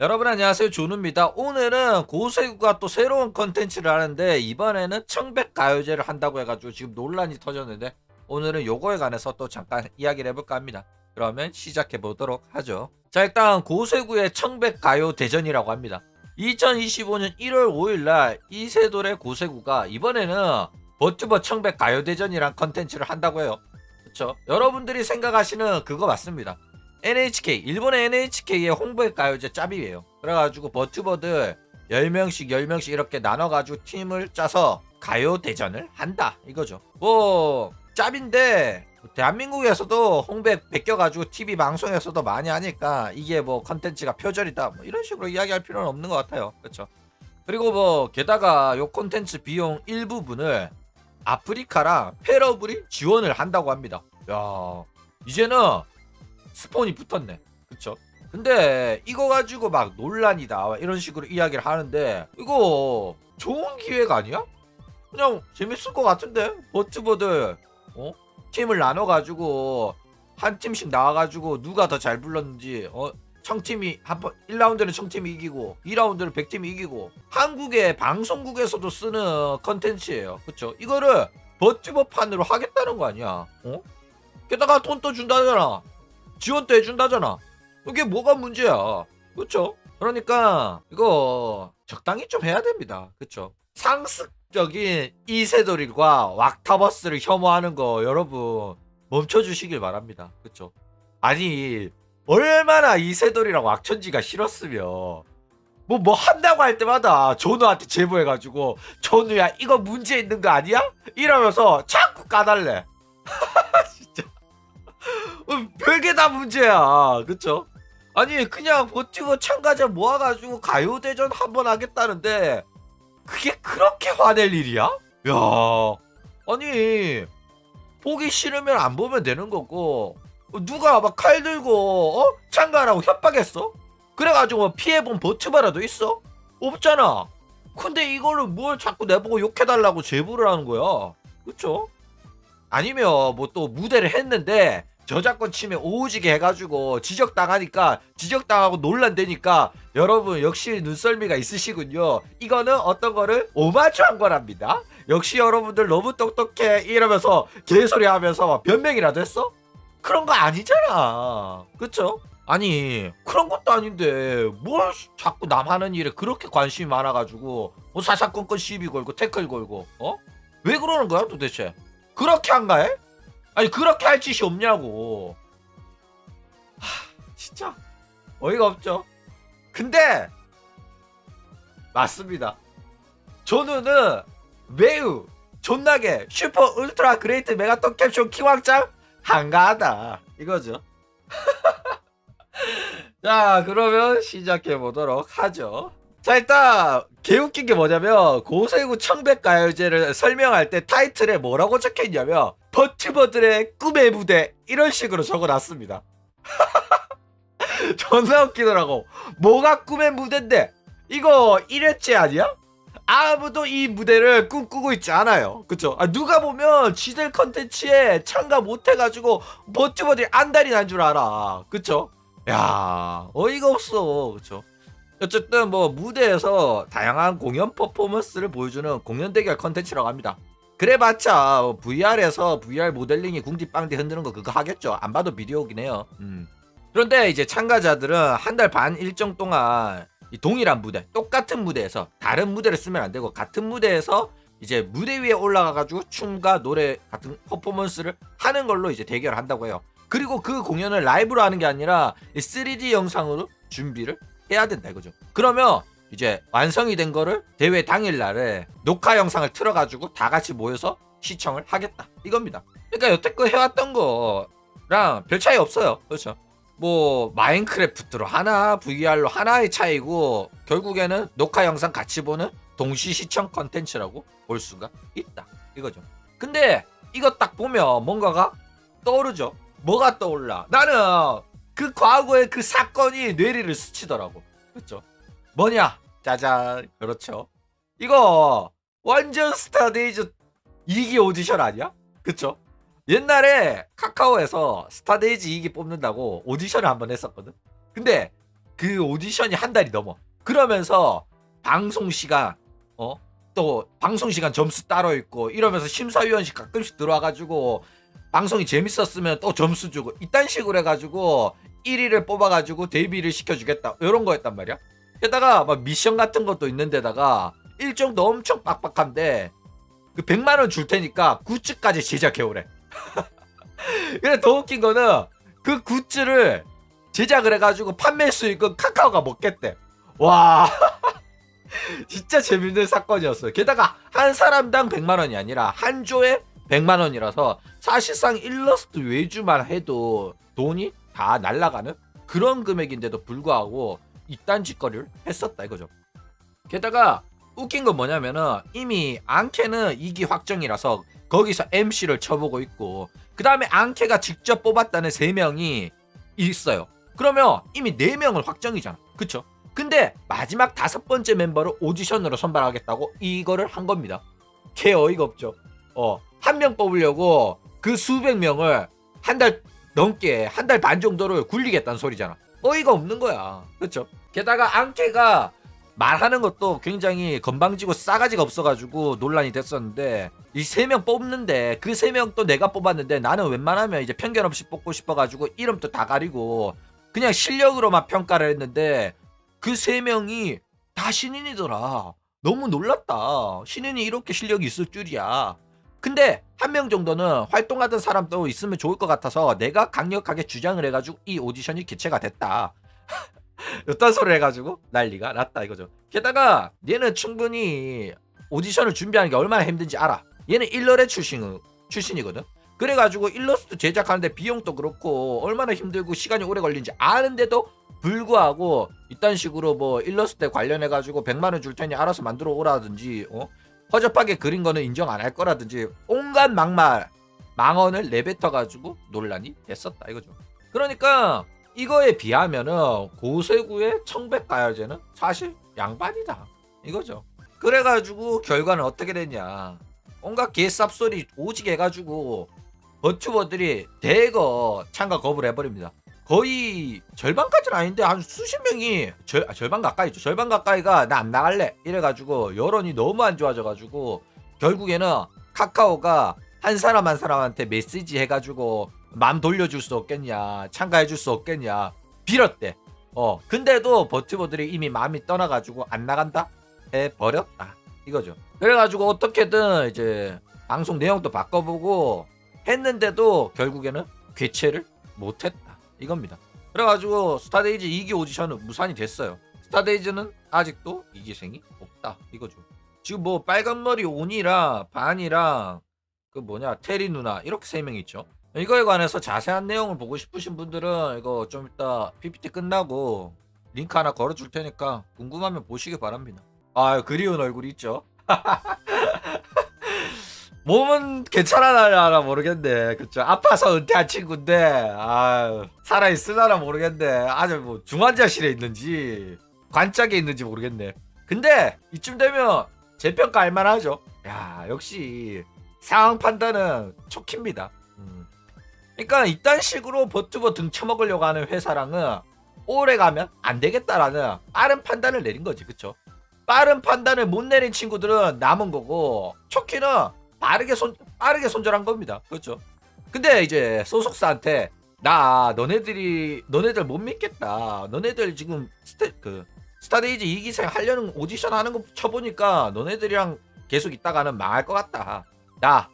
여러분 안녕하세요. 조누입니다. 오늘은 고세구가 또 새로운 컨텐츠를 하는데 이번에는 청백 가요제를 한다고 해가지고 지금 논란이 터졌는데 오늘은 요거에 관해서 또 잠깐 이야기를 해볼까 합니다. 그러면 시작해 보도록 하죠. 자 일단 고세구의 청백 가요 대전이라고 합니다. 2025년 1월 5일날 이세돌의 고세구가 이번에는 버튜버 청백 가요 대전이란 컨텐츠를 한다고 해요. 그쵸? 여러분들이 생각하시는 그거 맞습니다 NHK 일본의 NHK의 홍보의 가요제 짭이에요. 그래가지고 버튜버들 10명씩 10명씩 이렇게 나눠가지고 팀을 짜서 가요 대전을 한다 이거죠. 뭐 짭인데 대한민국에서도 홍배 베껴가지고 TV 방송에서도 많이 하니까 이게 뭐 컨텐츠가 표절이다 뭐 이런 식으로 이야기할 필요는 없는 것 같아요. 그렇죠. 그리고 뭐 게다가 요 콘텐츠 비용 일부분을 아프리카랑 페러블이 지원을 한다고 합니다. 야 이제는 스폰이 붙었네. 그쵸? 근데 이거 가지고 막 논란이다 이런 식으로 이야기를 하는데 이거 좋은 기회가 아니야? 그냥 재밌을 것 같은데 버튜버들 어? 팀을 나눠가지고 한 팀씩 나와가지고 누가 더 잘 불렀는지 어? 청팀이 한번 1라운드는 청팀이 이기고 2라운드는 100팀이 이기고 한국의 방송국에서도 쓰는 컨텐츠예요 그쵸? 이거를 버튜버판으로 하겠다는 거 아니야 어? 게다가 돈 또 준다잖아 지원도 해준다잖아. 이게 뭐가 문제야? 그렇죠? 그러니까 이거 적당히 좀 해야 됩니다. 그렇죠? 상습적인 이세돌일과 왁타버스를 혐오하는 거 여러분 멈춰주시길 바랍니다. 그렇죠? 아니 얼마나 이세돌이랑 왁천지가 싫었으면 뭐 뭐 한다고 할 때마다 조누한테 제보해가지고 조누야 이거 문제 있는 거 아니야? 이러면서 자꾸 까달래. 어, 별게 다 문제야. 그쵸? 아니, 그냥 버티고 참가자 모아가지고 가요대전 한번 하겠다는데, 그게 그렇게 화낼 일이야? 야 아니, 보기 싫으면 안 보면 되는 거고, 어, 누가 막 칼 들고, 어? 참가라고 협박했어? 그래가지고 피해본 버튜버라도 있어? 없잖아. 근데 이거를 뭘 자꾸 내보고 욕해달라고 제보를 하는 거야. 그쵸? 아니면 뭐 또 무대를 했는데 저작권 침해 오지게 해가지고 지적당하니까 지적당하고 논란되니까 여러분 역시 눈썰미가 있으시군요. 이거는 어떤 거를 오마주한 거랍니다. 역시 여러분들 너무 똑똑해 이러면서 개소리 하면서 변명이라도 했어? 그런 거 아니잖아. 그쵸? 아니 그런 것도 아닌데 뭘 자꾸 남 하는 일에 그렇게 관심이 많아가지고 뭐 사사건건 시비 걸고 태클 걸고 어? 왜 그러는 거야 도대체? 그렇게 한가해? 아니 그렇게 할 짓이 없냐고. 하, 진짜 어이가 없죠. 근데 맞습니다. 조누는 매우 존나게 슈퍼 울트라 그레이트 메가톤 캡슐 킹왕짱 한가하다 이거죠. 자 그러면 시작해 보도록 하죠. 자 일단 개웃긴 게 뭐냐면 고세구 청백 가요제를 설명할 때 타이틀에 뭐라고 적혀있냐면 버튜버들의 꿈의 무대 이런 식으로 적어놨습니다 존나 웃기더라고 뭐가 꿈의 무대인데 이거 1회째 아니야? 아무도 이 무대를 꿈꾸고 있지 않아요 그쵸? 아, 누가 보면 지들 컨텐츠에 참가 못해가지고 버튜버들이 안달이 난 줄 알아 그쵸? 야 어이가 없어 그쵸? 어쨌든 뭐 무대에서 다양한 공연 퍼포먼스를 보여주는 공연 대결 컨텐츠라고 합니다. 그래봤자 뭐 VR에서 VR 모델링이 궁디빵디 흔드는 거 그거 하겠죠. 안 봐도 비디오긴 해요. 음. 그런데 이제 참가자들은 한 달 반 일정 동안 이 동일한 무대, 똑같은 무대에서 다른 무대를 쓰면 안 되고 같은 무대에서 이제 무대 위에 올라가가지고 춤과 노래 같은 퍼포먼스를 하는 걸로 이제 대결을 한다고 해요. 그리고 그 공연을 라이브로 하는 게 아니라 3D 영상으로 준비를 해야 된다 이거죠. 그러면 이제 완성이 된 거를 대회 당일 날에 녹화 영상을 틀어가지고 다 같이 모여서 시청을 하겠다 이겁니다. 그러니까 여태껏 해왔던 거랑 별 차이 없어요. 그렇죠. 뭐 마인크래프트로 하나, VR로 하나의 차이고 결국에는 녹화 영상 같이 보는 동시 시청 컨텐츠라고 볼 수가 있다 이거죠. 근데 이거 딱 보면 뭔가가 떠오르죠. 뭐가 떠올라? 나는 그 과거의 그 사건이 뇌리를 스치더라고. 그렇죠? 뭐냐? 짜잔. 그렇죠. 이거 완전 스타데이즈 2기 오디션 아니야? 그쵸? 옛날에 카카오에서 스타데이즈 2기 뽑는다고 오디션을 한번 했었거든. 근데 그 오디션이 한 달이 넘어. 그러면서 방송 시간 어? 또 방송 시간 점수 따로 있고 이러면서 심사위원실 가끔씩 들어와가지고 방송이 재밌었으면 또 점수 주고 이딴 식으로 해가지고 1위를 뽑아가지고 데뷔를 시켜주겠다 이런 거였단 말이야. 게다가 막 미션 같은 것도 있는데다가 일정도 엄청 빡빡한데 그 100만 원 줄 테니까 굿즈까지 제작해오래. 근데 더 웃긴 거는 그 굿즈를 제작을 해가지고 판매 수익은 카카오가 먹겠대. 와. 진짜 재밌는 사건이었어요. 게다가 한 사람당 100만 원이 아니라 한 조에 100만 원이라서 사실상 일러스트 외주만 해도 돈이 다 날아가는 그런 금액인데도 불구하고 이딴 짓거리를 했었다 이거죠. 게다가 웃긴 건 뭐냐면은 이미 앙케는 2기 확정이라서 거기서 MC를 쳐보고 있고 그 다음에 앙케가 직접 뽑았다는 3명이 있어요. 그러면 이미 4명을 확정이잖아. 그쵸? 근데 마지막 다섯 번째 멤버를 오디션으로 선발하겠다고 이거를 한 겁니다. 개 어이가 없죠. 어, 한 명 뽑으려고 그 수백 명을 한 달 넘게 한 달 반 정도를 굴리겠다는 소리잖아. 어이가 없는 거야. 그렇죠? 게다가 앙케가 말하는 것도 굉장히 건방지고 싸가지가 없어가지고 논란이 됐었는데 이 세 명 뽑는데 그 세 명 또 내가 뽑았는데 나는 웬만하면 이제 편견 없이 뽑고 싶어가지고 이름도 다 가리고 그냥 실력으로만 평가를 했는데 그 세 명이 다 신인이더라. 너무 놀랐다. 신인이 이렇게 실력이 있을 줄이야. 근데 한 명 정도는 활동하던 사람도 있으면 좋을 것 같아서 내가 강력하게 주장을 해가지고 이 오디션이 개최가 됐다. 어떤 소리를 해가지고 난리가 났다 이거죠. 게다가 얘는 충분히 오디션을 준비하는 게 얼마나 힘든지 알아. 얘는 일러의 출신 출신이거든. 그래가지고 일러스트 제작하는데 비용도 그렇고 얼마나 힘들고 시간이 오래 걸린지 아는데도 불구하고 이딴 식으로 뭐 일러스트에 관련해 가지고 100만 원 줄 테니 알아서 만들어 오라든지 어? 허접하게 그린 거는 인정 안 할 거라든지 온갖 막말 망언을 내뱉어 가지고 논란이 됐었다 이거죠. 그러니까 이거에 비하면은 고세구의 청백가야제는 사실 양반이다 이거죠. 그래가지고 결과는 어떻게 됐냐? 온갖 개쌉소리 오지게 해가지고 버튜버들이 대거 참가 거부를 해버립니다. 거의 절반까지는 아닌데 한 수십 명이 절, 아, 절반 가까이죠. 절반 가까이가 나 안 나갈래 이래가지고 여론이 너무 안 좋아져가지고 결국에는 카카오가 한 사람 한 사람한테 메시지 해가지고 맘 돌려줄 수 없겠냐 참가해줄 수 없겠냐 빌었대. 어 근데도 버튜버들이 이미 마음이 떠나가지고 안 나간다 해 버렸다 이거죠. 그래가지고 어떻게든 이제 방송 내용도 바꿔보고 했는데도 결국에는 개최를 못했다 이겁니다. 그래가지고 스타데이즈 2기 오디션은 무산이 됐어요. 스타데이즈는 아직도 2기생이 없다 이거죠. 지금 뭐 빨간머리 온이랑 반이랑 그 뭐냐 테리 누나 이렇게 세 명 있죠. 이거에 관해서 자세한 내용을 보고 싶으신 분들은 이거 좀 이따 PPT 끝나고 링크 하나 걸어줄 테니까 궁금하면 보시기 바랍니다. 아 그리운 얼굴이 있죠. 몸은 괜찮아나 모르겠네. 그쵸. 아파서 은퇴한 친구인데, 아 살아있으려나 모르겠네. 아주 뭐 중환자실에 있는지, 관짝에 있는지 모르겠네. 근데 이쯤 되면 재평가 할 만하죠. 야, 역시 상황 판단은 촉입니다. 음. 그러니까 이딴 식으로 버튜버 등 쳐먹으려고 하는 회사랑은 오래 가면 안 되겠다라는 빠른 판단을 내린 거지. 그쵸? 빠른 판단을 못 내린 친구들은 남은 거고, 초키는 빠르게 손 빠르게 손절한 겁니다. 그렇죠. 근데 이제 소속사한테 나 너네들이 너네들 못 믿겠다. 너네들 지금 스테 그 스타데이즈 2기생 하려는 오디션 하는 거 쳐보니까 너네들이랑 계속 있다가는 망할 것 같다. 나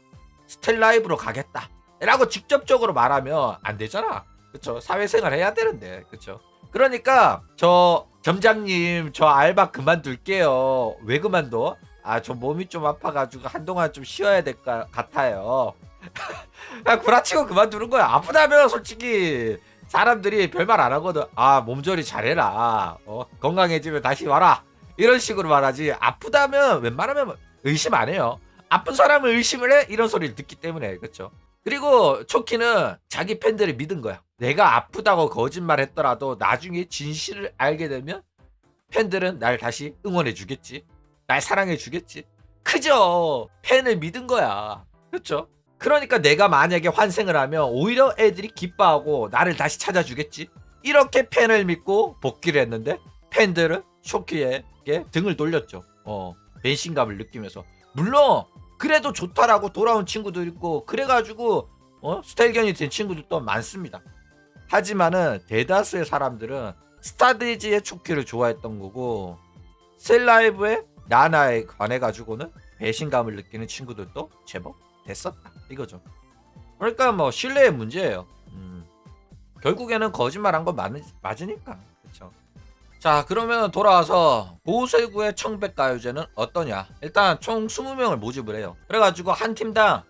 스텔라이브로 가겠다. 라고 직접적으로 말하면 안 되잖아. 그쵸? 사회생활 해야 되는데. 그쵸? 그러니까 저 점장님 저 알바 그만둘게요. 왜 그만둬? 아, 저 몸이 좀 아파가지고 한동안 좀 쉬어야 될 것 같아요. 아, 구라치고 그만두는 거야. 아프다면 솔직히 사람들이 별말 안 하거든. 아, 몸조리 잘해라. 어, 건강해지면 다시 와라. 이런 식으로 말하지. 아프다면 웬만하면 의심 안 해요. 아픈 사람을 의심을 해? 이런 소리를 듣기 때문에. 그쵸? 그리고 초키는 자기 팬들을 믿은 거야. 내가 아프다고 거짓말 했더라도 나중에 진실을 알게 되면 팬들은 날 다시 응원해 주겠지. 날 사랑해 주겠지. 그죠. 팬을 믿은 거야. 그렇죠? 그러니까 내가 만약에 환생을 하면 오히려 애들이 기뻐하고 나를 다시 찾아주겠지. 이렇게 팬을 믿고 복귀를 했는데 팬들은 쇼키에게 등을 돌렸죠. 어, 배신감을 느끼면서 물론 그래도 좋다라고 돌아온 친구도 있고 그래가지고 어? 스타일견이 된 친구들도 많습니다. 하지만은 대다수의 사람들은 스타디지의 초키를 좋아했던 거고 셀라이브의 나나에 관해 가지고는 배신감을 느끼는 친구들도 제법 됐었다 이거죠. 그러니까 뭐 신뢰의 문제예요. 음. 결국에는 거짓말한 건 맞으니까 그렇죠. 자 그러면 돌아와서 고세구의 청백가요제는 어떠냐 일단 총 20명을 모집을 해요 그래가지고 한 팀당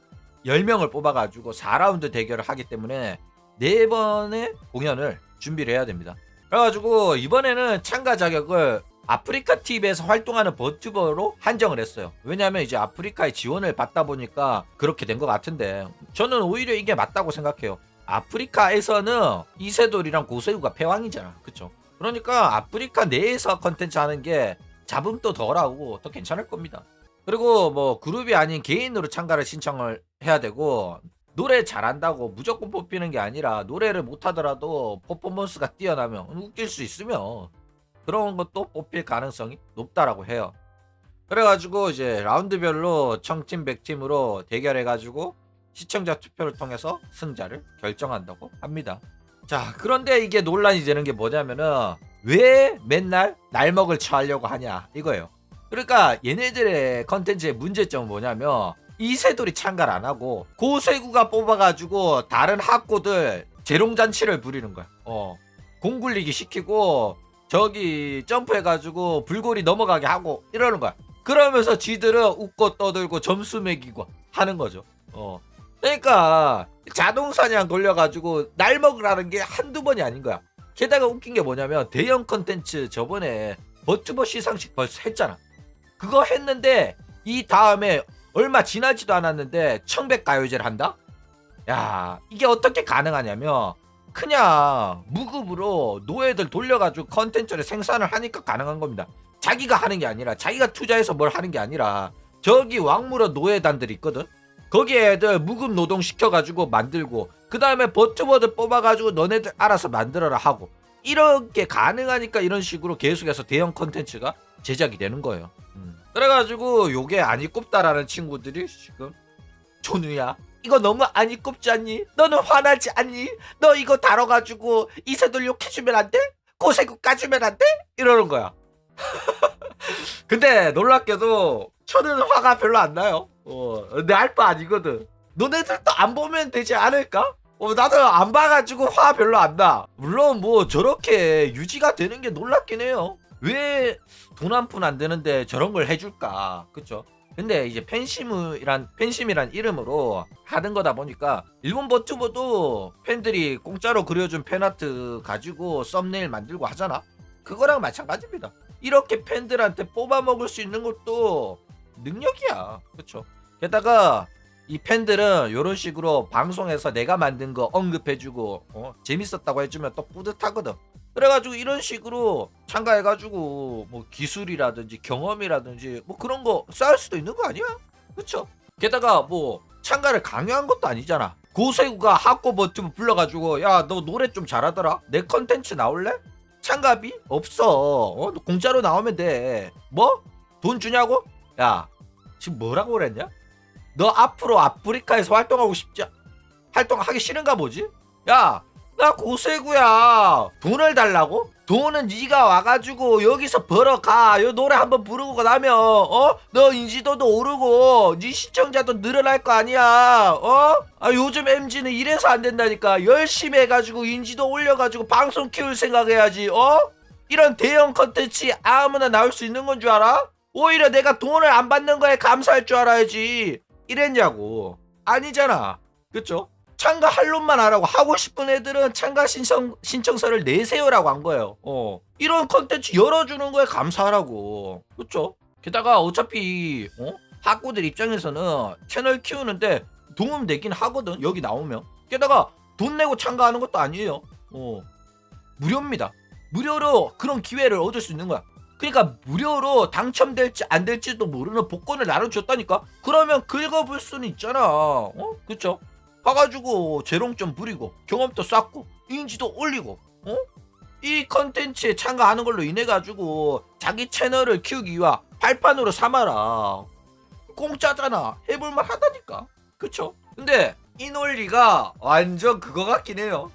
10명을 뽑아가지고 4라운드 대결을 하기 때문에 4번의 공연을 준비를 해야 됩니다 그래가지고 이번에는 참가 자격을 아프리카 TV에서 활동하는 버튜버로 한정을 했어요. 왜냐하면 이제 아프리카의 지원을 받다 보니까 그렇게 된 것 같은데 저는 오히려 이게 맞다고 생각해요. 아프리카에서는 이세돌이랑 고세우가 패왕이잖아. 그쵸? 그러니까 아프리카 내에서 컨텐츠 하는 게 잡음도 덜하고 더 괜찮을 겁니다. 그리고 뭐 그룹이 아닌 개인으로 참가를 신청을 해야 되고 노래 잘한다고 무조건 뽑히는 게 아니라 노래를 못하더라도 퍼포먼스가 뛰어나면 웃길 수 있으면 그런 것도 뽑힐 가능성이 높다라고 해요. 그래가지고 이제 라운드별로 청팀 백팀으로 대결해가지고 시청자 투표를 통해서 승자를 결정한다고 합니다. 자 그런데 이게 논란이 되는 게 뭐냐면은 왜 맨날 날먹을 처하려고 하냐 이거예요. 그러니까 얘네들의 컨텐츠의 문제점은 뭐냐면 이세돌이 참가를 안 하고 고세구가 뽑아가지고 다른 학고들 재롱잔치를 부리는 거야. 어 공굴리기 시키고 저기 점프해가지고 불고리 넘어가게 하고 이러는 거야. 그러면서 지들은 웃고 떠들고 점수 매기고 하는 거죠. 어. 그러니까 자동사냥 돌려가지고 날 먹으라는 게 한두 번이 아닌 거야. 게다가 웃긴 게 뭐냐면 대형 컨텐츠 저번에 버튜버 시상식 벌써 했잖아. 그거 했는데 이 다음에 얼마 지나지도 않았는데 청백가요제를 한다? 야 이게 어떻게 가능하냐면 그냥 무급으로 노예들 돌려가지고 컨텐츠를 생산을 하니까 가능한 겁니다. 자기가 하는 게 아니라 자기가 투자해서 뭘 하는 게 아니라 저기 왕물어 노예단들이 있거든. 거기 애들 무급 노동 시켜가지고 만들고 그 다음에 버튜버들 뽑아가지고 너네들 알아서 만들어라 하고 이렇게 가능하니까 이런 식으로 계속해서 대형 컨텐츠가 제작이 되는 거예요. 음. 그래가지고 요게 아니 꼽다라는 친구들이 지금 조누야 이거 너무 아니 꼽지 않니? 너는 화나지 않니? 너 이거 다뤄가지고 이세돌 욕해주면 안 돼? 고세국 까주면 안 돼? 이러는 거야. 근데 놀랍게도 저는 화가 별로 안 나요. 어, 내알바 아니거든. 너네들도 안 보면 되지 않을까? 어, 나도 안 봐가지고 화 별로 안 나. 물론 뭐 저렇게 유지가 되는 게 놀랍긴 해요. 왜 돈 한 푼 안 되는데 저런 걸 해줄까? 그쵸? 근데 이제 팬심이란 팬심이란 이름으로 하는 거다 보니까 일본 버튜버도 팬들이 공짜로 그려준 팬아트 가지고 썸네일 만들고 하잖아. 그거랑 마찬가지입니다. 이렇게 팬들한테 뽑아 먹을 수 있는 것도 능력이야. 그렇죠? 게다가 이 팬들은 이런 식으로 방송에서 내가 만든 거 언급해주고 어? 재밌었다고 해주면 또 뿌듯하거든. 그래가지고 이런 식으로 참가해가지고 뭐 기술이라든지 경험이라든지 뭐 그런 거 쌓을 수도 있는 거 아니야? 그쵸? 게다가 뭐 참가를 강요한 것도 아니잖아. 고세구가 학고 버튜브 불러가지고 야 너 노래 좀 잘하더라. 내 컨텐츠 나올래? 참가비 없어. 어? 너 공짜로 나오면 돼. 뭐? 돈 주냐고? 야 지금 뭐라고 그랬냐? 너 앞으로 아프리카에서 활동하고 싶지? 활동하기 싫은가 보지? 야 나 고세구야 돈을 달라고? 돈은 네가 와가지고 여기서 벌어가 요 노래 한번 부르고 나면 어? 너 인지도도 오르고 네 시청자도 늘어날 거 아니야 어? 아 요즘 MG는 이래서 안 된다니까 열심히 해가지고 인지도 올려가지고 방송 키울 생각해야지 어? 이런 대형 컨텐츠 아무나 나올 수 있는 건 줄 알아? 오히려 내가 돈을 안 받는 거에 감사할 줄 알아야지 이랬냐고 아니잖아 그쵸? 참가할 놈만 하라고 하고 싶은 애들은 참가 신청 신청서를 내세요라고 한 거예요. 어. 이런 컨텐츠 열어주는 거에 감사하라고. 그렇죠? 게다가 어차피 어? 학고들 입장에서는 채널 키우는데 도움 되긴 하거든. 여기 나오면. 게다가 돈 내고 참가하는 것도 아니에요. 어. 무료입니다. 무료로 그런 기회를 얻을 수 있는 거야. 그러니까 무료로 당첨될지 안 될지도 모르는 복권을 나눠 줬다니까. 그러면 긁어볼 수는 있잖아. 어? 그렇죠? 가가지고 재롱 좀 부리고 경험도 쌓고 인지도 올리고 어? 이 컨텐츠에 참가하는 걸로 인해 가지고 자기 채널을 키우기 위한 발판으로 삼아라. 공짜잖아. 해볼만 하다니까. 그쵸? 근데 이 논리가 완전 그거 같긴 해요.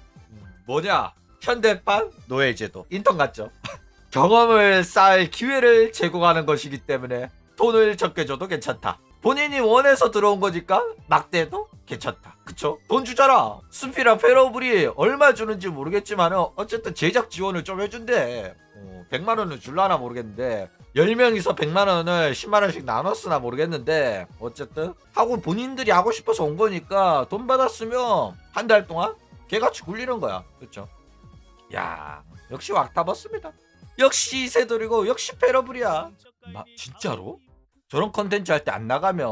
뭐냐? 현대판 노예제도. 인턴 같죠? 경험을 쌓을 기회를 제공하는 것이기 때문에 돈을 적게 줘도 괜찮다. 본인이 원해서 들어온 거니까 막대도 괜찮다. 그쵸? 돈 주잖아. 수피랑 페러블이 얼마 주는지 모르겠지만 어쨌든 제작 지원을 좀 해준대. 어, 100만 원을 줄라나 모르겠는데 10명이서 100만 원을 10만 원씩 나눴으나 모르겠는데 어쨌든 하고 본인들이 하고 싶어서 온 거니까 돈 받았으면 한 달 동안 개같이 굴리는 거야. 그쵸? 야 역시 왁타버스입니다. 역시 이세돌이고 역시 페러블이야. 마, 진짜로? 저런 컨텐츠 할 때 안 나가면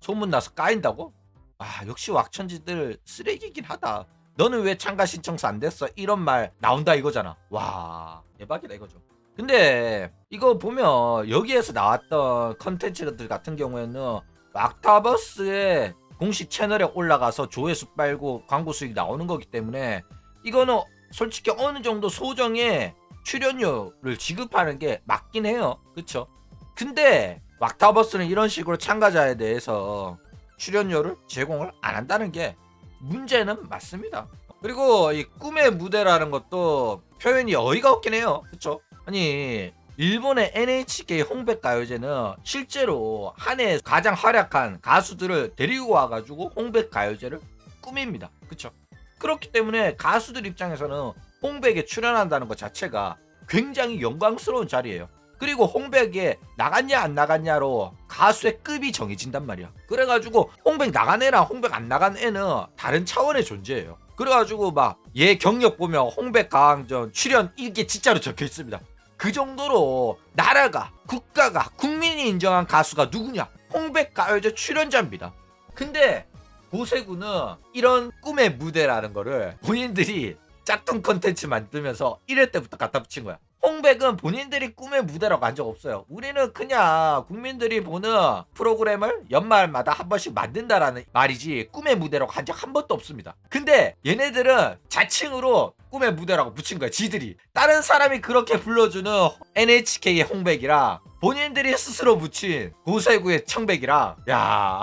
소문 나서 까인다고? 아 역시 왁천지들 쓰레기긴 하다. 너는 왜 참가 신청서 안 됐어? 이런 말 나온다 이거잖아. 와 대박이다 이거죠. 근데 이거 보면 여기에서 나왔던 컨텐츠들 같은 경우에는 왁타버스의 공식 채널에 올라가서 조회수 빨고 광고 수익 나오는 거기 때문에 이거는 솔직히 어느 정도 소정의 출연료를 지급하는 게 맞긴 해요. 그쵸? 근데 왁타버스는 이런 식으로 참가자에 대해서 출연료를 제공을 안 한다는 게 문제는 맞습니다. 그리고 이 꿈의 무대라는 것도 표현이 어이가 없긴 해요. 그쵸? 아니 일본의 NHK 홍백 가요제는 실제로 한 해 가장 활약한 가수들을 데리고 와가지고 홍백 가요제를 꾸밉니다. 그쵸? 그렇기 때문에 가수들 입장에서는 홍백에 출연한다는 것 자체가 굉장히 영광스러운 자리예요. 그리고 홍백에 나갔냐 안 나갔냐로 가수의 급이 정해진단 말이야. 그래가지고 홍백 나간 애랑 홍백 안 나간 애는 다른 차원의 존재예요. 그래가지고 막 얘 경력 보면 홍백 가왕전 출연 이게 진짜로 적혀 있습니다. 그 정도로 나라가 국가가 국민이 인정한 가수가 누구냐? 홍백 가요제 출연자입니다. 근데 보세구는 이런 꿈의 무대라는 거를 본인들이 짝퉁 컨텐츠 만들면서 1회 때부터 갖다 붙인 거야. 홍백은 본인들이 꿈의 무대라고 한 적 없어요. 우리는 그냥 국민들이 보는 프로그램을 연말마다 한 번씩 만든다라는 말이지 꿈의 무대라고 한 적 한 번도 없습니다. 근데 얘네들은 자칭으로 꿈의 무대라고 붙인 거야. 지들이. 다른 사람이 그렇게 불러주는 NHK의 홍백이랑 본인들이 스스로 붙인 고세구의 청백이랑 야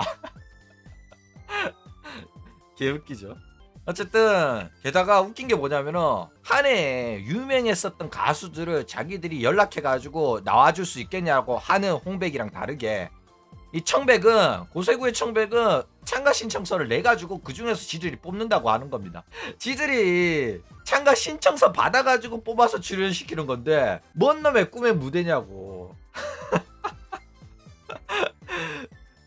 개웃기죠. 어쨌든 게다가 웃긴 게 뭐냐면은 한 해에 유명했었던 가수들을 자기들이 연락해가지고 나와줄 수 있겠냐고 하는 홍백이랑 다르게 이 청백은 고세구의 청백은 참가 신청서를 내 가지고 그 중에서 지들이 뽑는다고 하는 겁니다. 지들이 참가 신청서 받아가지고 뽑아서 출연시키는 건데 뭔 놈의 꿈의 무대냐고.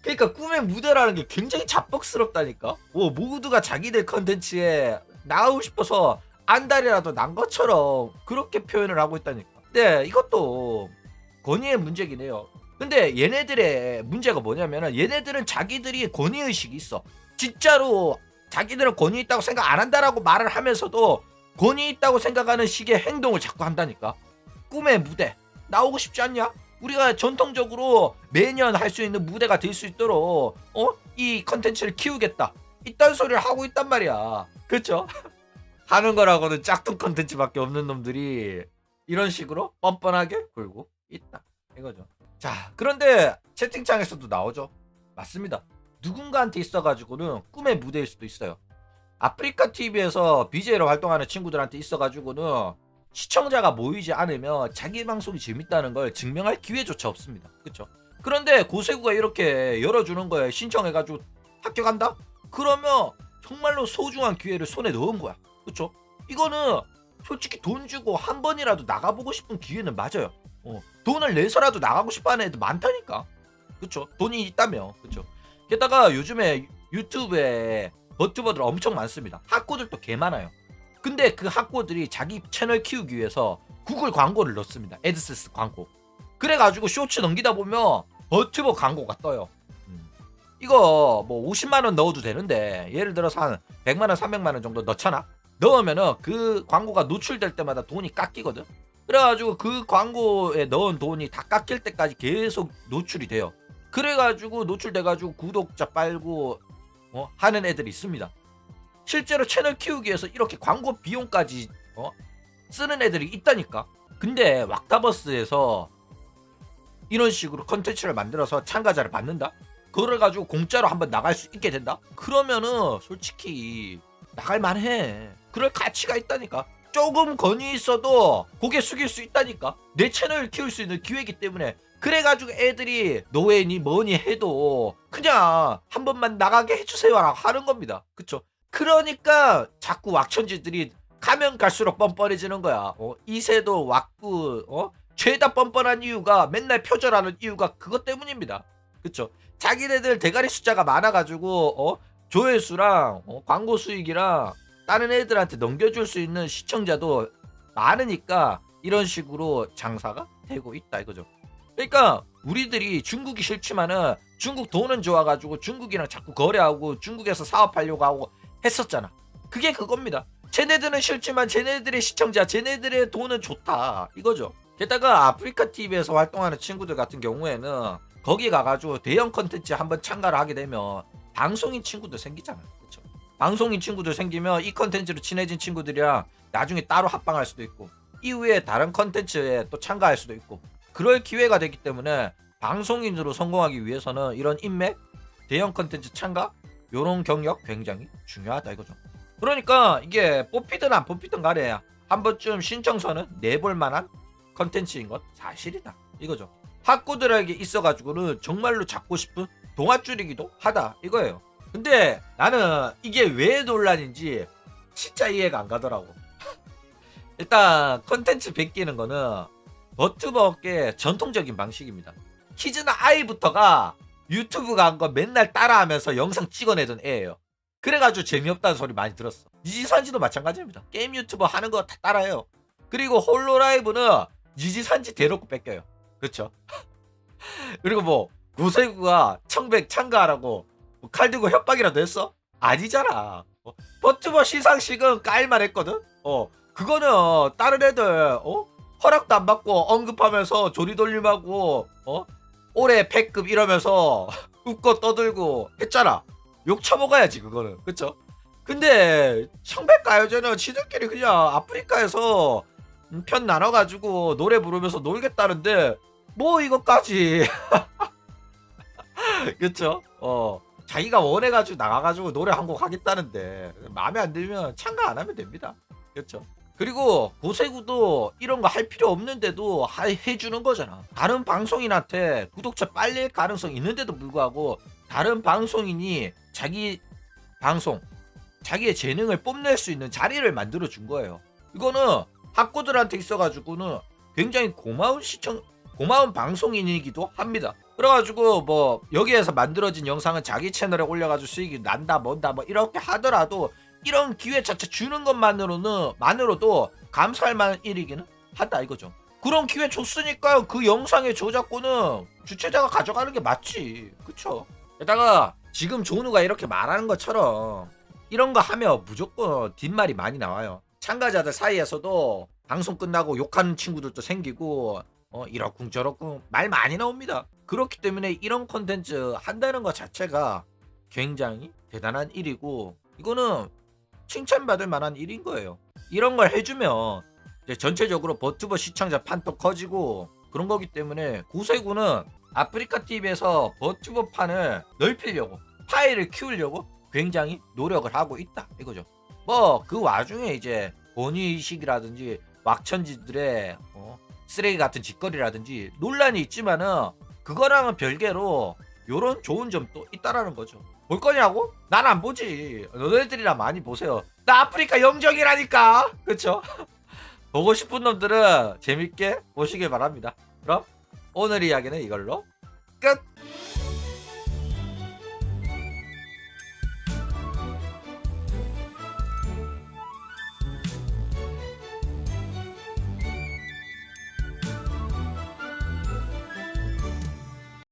그러니까 꿈의 무대라는 게 굉장히 자뻑스럽다니까. 뭐 모두가 자기들 컨텐츠에 나오고 싶어서 안달이라도 난 것처럼 그렇게 표현을 하고 있다니까. 근데 이것도 권위의 문제긴 해요. 근데 얘네들의 문제가 뭐냐면은 얘네들은 자기들이 권위 의식이 있어. 진짜로 자기들은 권위 있다고 생각 안 한다라고 말을 하면서도 권위 있다고 생각하는 식의 행동을 자꾸 한다니까. 꿈의 무대 나오고 싶지 않냐? 우리가 전통적으로 매년 할 수 있는 무대가 될 수 있도록 어? 이 컨텐츠를 키우겠다. 이딴 소리를 하고 있단 말이야. 그렇죠? 하는 거라고는 짝퉁 컨텐츠밖에 없는 놈들이 이런 식으로 뻔뻔하게 굴고 있다. 이거죠. 자, 그런데 채팅창에서도 나오죠. 맞습니다. 누군가한테 있어가지고는 꿈의 무대일 수도 있어요. 아프리카 TV에서 BJ로 활동하는 친구들한테 있어가지고는 시청자가 모이지 않으면 자기 방송이 재밌다는 걸 증명할 기회조차 없습니다. 그렇죠? 그런데 고세구가 이렇게 열어주는 거에 신청해가지고 합격한다? 그러면 정말로 소중한 기회를 손에 넣은 거야. 그렇죠? 이거는 솔직히 돈 주고 한 번이라도 나가보고 싶은 기회는 맞아요. 어, 돈을 내서라도 나가고 싶어하는 애들 많다니까. 그렇죠? 돈이 있다며. 그렇죠? 게다가 요즘에 유튜브에 버튜버들 엄청 많습니다. 학고들도 개 많아요. 근데 그 학고들이 자기 채널 키우기 위해서 구글 광고를 넣습니다. 애드센스 광고. 그래가지고 쇼츠 넘기다 보면 버튜버 광고가 떠요. 음. 이거 뭐 50만 원 넣어도 되는데 예를 들어서 한 100만 원, 300만 원 정도 넣잖아. 넣으면은 그 광고가 노출될 때마다 돈이 깎이거든. 그래가지고 그 광고에 넣은 돈이 다 깎일 때까지 계속 노출이 돼요. 그래가지고 노출돼가지고 구독자 빨고 어, 하는 애들이 있습니다. 실제로 채널 키우기 위해서 이렇게 광고 비용까지 어? 쓰는 애들이 있다니까. 근데 왁타버스에서 이런 식으로 컨텐츠를 만들어서 참가자를 받는다? 그걸 가지고 공짜로 한번 나갈 수 있게 된다? 그러면은 솔직히 나갈 만해. 그럴 가치가 있다니까. 조금 권위 있어도 고개 숙일 수 있다니까. 내 채널을 키울 수 있는 기회이기 때문에. 그래가지고 애들이 노예니 뭐니 해도 그냥 한 번만 나가게 해주세요라고 하는 겁니다. 그쵸? 그러니까 자꾸 왁천지들이 가면 갈수록 뻔뻔해지는 거야. 어? 이세도 왁구 어? 죄다 뻔뻔한 이유가 맨날 표절하는 이유가 그것 때문입니다. 그쵸? 자기네들 대가리 숫자가 많아가지고 어? 조회수랑 어? 광고 수익이랑 다른 애들한테 넘겨줄 수 있는 시청자도 많으니까 이런 식으로 장사가 되고 있다 이거죠. 그러니까 우리들이 중국이 싫지만은 중국 돈은 좋아가지고 중국이랑 자꾸 거래하고 중국에서 사업하려고 하고 했었잖아. 그게 그겁니다. 쟤네들은 싫지만 쟤네들의 시청자, 쟤네들의 돈은 좋다 이거죠. 게다가 아프리카 TV에서 활동하는 친구들 같은 경우에는 거기 가가지고 대형 컨텐츠 한번 참가를 하게 되면 방송인 친구들 생기잖아요. 그렇죠? 방송인 친구들 생기면 이 컨텐츠로 친해진 친구들이랑 나중에 따로 합방할 수도 있고 이후에 다른 컨텐츠에 또 참가할 수도 있고 그럴 기회가 되기 때문에 방송인으로 성공하기 위해서는 이런 인맥, 대형 컨텐츠 참가 요런 경력 굉장히 중요하다 이거죠. 그러니까 이게 뽑히든 안 뽑히든 간에 한 번쯤 신청서는 내볼 만한 컨텐츠인 것 사실이다 이거죠. 학구들에게 있어가지고는 정말로 잡고 싶은 동아줄이기도 하다 이거예요. 근데 나는 이게 왜 논란인지 진짜 이해가 안 가더라고. 일단 컨텐츠 베끼는 거는 버튜버계 전통적인 방식입니다. 키즈나 아이부터가 유튜브 간거 맨날 따라하면서 영상 찍어내던 애예요. 그래가지고 재미없다는 소리 많이 들었어. 니지산지도 마찬가지입니다. 게임 유튜버 하는 거 다 따라해요. 그리고 홀로라이브는 니지산지 대놓고 뺏겨요. 그렇죠? 그리고 뭐 구세구가 청백 참가하라고 뭐칼 들고 협박이라도 했어? 아니잖아. 어, 버튜버 시상식은 깔만 했거든? 어, 그거는 다른 애들, 어? 허락도 안 받고 언급하면서 조리돌림하고, 어? 올해 패급 이러면서 웃고 떠들고 했잖아. 욕 처먹어야지, 그거는. 그쵸? 근데, 청백 가요제는 지들끼리 그냥 아프리카에서 음, 편 나눠가지고 노래 부르면서 놀겠다는데, 뭐 이것까지. 그쵸? 어. 자기가 원해가지고 나가가지고 노래 한 곡 하겠다는데 마음에 안 들면 참가 안 하면 됩니다. 그렇죠? 그리고 고세구도 이런 거 할 필요 없는데도 하- 해주는 거잖아. 다른 방송인한테 구독자 빨릴 가능성 있는데도 불구하고 다른 방송인이 자기 방송, 자기의 재능을 뽐낼 수 있는 자리를 만들어 준 거예요. 이거는 학구들한테 있어가지고는 굉장히 고마운 시청, 고마운 방송인이기도 합니다. 그래가지고 뭐 여기에서 만들어진 영상은 자기 채널에 올려가지고 수익이 난다 뭔다 뭐 이렇게 하더라도 이런 기회 자체 주는 것만으로는 만으로도 감사할 만한 일이기는 하다 이거죠. 그런 기회 줬으니까요. 그 영상의 저작권은 주최자가 가져가는 게 맞지. 그쵸? 게다가 지금 조누가 이렇게 말하는 것처럼 이런 거 하면 무조건 뒷말이 많이 나와요. 참가자들 사이에서도 방송 끝나고 욕하는 친구들도 생기고 어 이러쿵 저러쿵 말 많이 나옵니다. 그렇기 때문에 이런 콘텐츠 한다는 것 자체가 굉장히 대단한 일이고 이거는 칭찬받을 만한 일인 거예요. 이런 걸 해주면 전체적으로 버튜버 시청자 판도 커지고 그런 거기 때문에 고세구는 아프리카 TV에서 버튜버 판을 넓히려고 파일을 키우려고 굉장히 노력을 하고 있다 이거죠. 뭐 그 와중에 이제 권위의식이라든지 왁천지들의 어, 쓰레기 같은 짓거리라든지 논란이 있지만은 그거랑은 별개로 요런 좋은 점도 있다라는 거죠. 볼 거냐고? 난 안 보지. 너네들이랑 많이 보세요. 나 아프리카 영정이라니까. 그쵸? 보고 싶은 놈들은 재밌게 보시길 바랍니다. 그럼 오늘 이야기는 이걸로 끝!